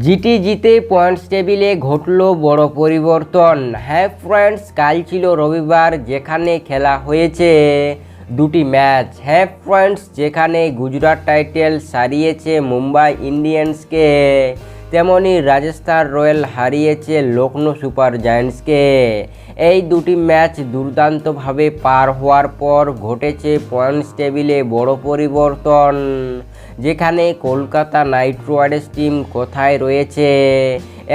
GT জিতে points টেবিলে ঘটল বড় পরিবর্তন। হ্যাঁ ফ্রেন্ডস কাল ছিল রবিবার, যেখানে খেলা হয়েছে দুটি ম্যাচ হ্যাঁ ফ্রেন্ডস যেখানে গুজরাট টাইটেল সারিয়েছে মুম্বাই ইন্ডিয়ান্সকে তেমনি রাজস্থান রয়্যাল হারিয়েছে লখনৌ সুপার জায়ান্টসকে। এই দুটি ম্যাচ দুর্দান্তভাবে পার হওয়ার পর ঘটেছে পয়েন্টস টেবিলে বড় পরিবর্তন, যেখানে কলকাতা নাইট রাইডার্স টিম কোথায় রয়েছে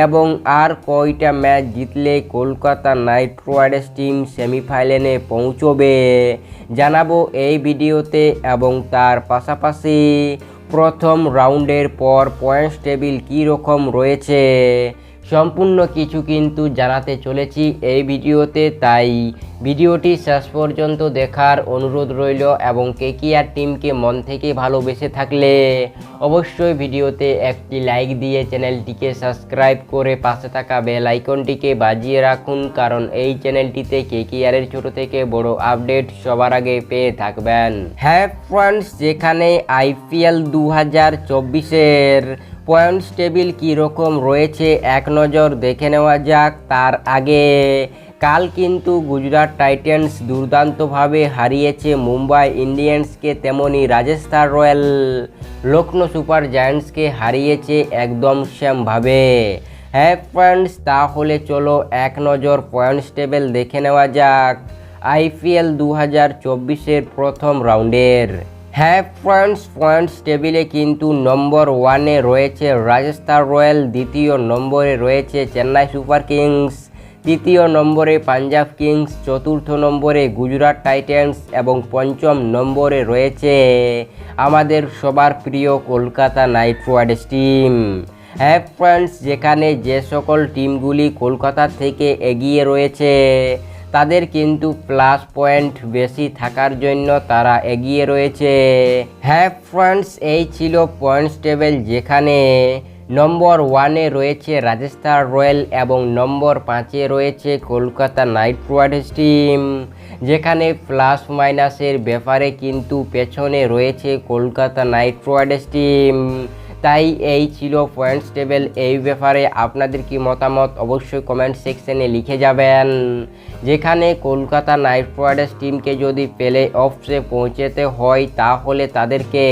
এবং আর কয়টা ম্যাচ জিতলে কলকাতা নাইট রাইডার্স টিম সেমিফাইনালে পৌঁছবে, জানাব এই ভিডিওতে এবং তার পাশাপাশি প্রথম রাউন্ডের পর পয়েন্টস টেবিল কী রকম রয়েছে? সম্পূর্ণ কিছু কিন্তু জানাতে চলেছি এই ভিডিওতে, তাই ভিডিওটি শেষ পর্যন্ত দেখার অনুরোধ রইল এবং কেকিআর টিমকে মন থেকে ভালোবেসে থাকলে অবশ্যই ভিডিওতে একটি লাইক দিয়ে চ্যানেলটিকে সাবস্ক্রাইব করে পাশে থাকা বেল আইকনটিকে বাজিয়ে রাখুন, কারণ এই চ্যানেলটিতে কেকিআরের ছোট থেকে বড় আপডেট সবার আগে পেয়ে থাকবেন। হ্যাঁ ফ্রেন্ডস যেখানে আইপিএল দু হাজার চব্বিশের পয়েন্টস টেবিল কীরকম রয়েছে, এক নজর দেখে নেওয়া যাক। তার আগে কাল কিন্তু গুজরাট টাইটান্স দুর্দান্তভাবে হারিয়েছে মুম্বাই ইন্ডিয়ান্সকে, তেমনি রাজস্থান রয়্যাল লখনৌ সুপার জায়ান্টসকে হারিয়েছে একদম সেমভাবে। হ্যাঁ ফ্রেন্ডস তাহলে চলো এক নজর পয়েন্টস টেবিল দেখে নেওয়া যাক আইপিএল দু হাজার চব্বিশের প্রথম রাউন্ডের। হ্যাঁ ফ্রেন্ডস পয়েন্টস টেবিলে কিন্তু নম্বর ওয়ানে রয়েছে রাজস্থান রয়্যাল, দ্বিতীয় নম্বরে রয়েছে চেন্নাই সুপার কিংস। তৃতীয় নম্বরে পাঞ্জাব কিংস, চতুর্থ নম্বরে গুজরাট টাইটান্স এবং পঞ্চম নম্বরে রয়েছে আমাদের সবার প্রিয় কলকাতা নাইট রাইডার্স টিম। হ্যাঁ ফ্রেন্ডস যেখানে যে সকল টিমগুলি কলকাতা থেকে এগিয়ে রয়েছে, তাদের কিন্তু প্লাস পয়েন্ট বেশি থাকার জন্য তারা এগিয়ে রয়েছে। হ্যাঁ ফ্রেন্ডস এই ছিল পয়েন্টস টেবিল যেখানে নম্বর ওয়ানে রয়েছে রাজস্থান রয়্যাল এবং নম্বর পাঁচে রয়েছে কলকাতা নাইট রাইডার্স টিম। যেখানে প্লাস মাইনাসের ব্যাপারে কিন্তু পেছনে রয়েছে কলকাতা নাইট রাইডার্স টিম। তাই এই ছিল পয়েন্টস টেবিল এই ব্যাপারে আপনাদের কি মতামত অবশ্যই কমেন্ট সেকশনে লিখে যাবেন। যেখানে কলকাতা নাইট রাইডার্স টিমকে যদি প্লে অফসে পৌঁছেতে হয়, তাহলে তাদেরকে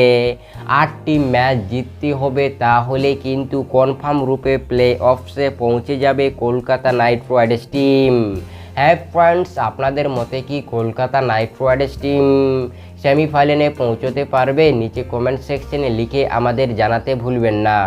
আটটি ম্যাচ জিততে হবে। তাহলে কিন্তু কনফার্ম রূপে প্লে অফসে পৌঁছে যাবে কলকাতা নাইট রাইডার্স টিম হ্যাঁ ফ্রেন্ডস আপনাদের মতে কি কলকাতা নাইট রাইডার্স টিম সেমিফাইনালে পৌঁছতে পারবে? নিচে কমেন্ট সেকশনে লিখে আমাদের জানাতে ভুলবেন না।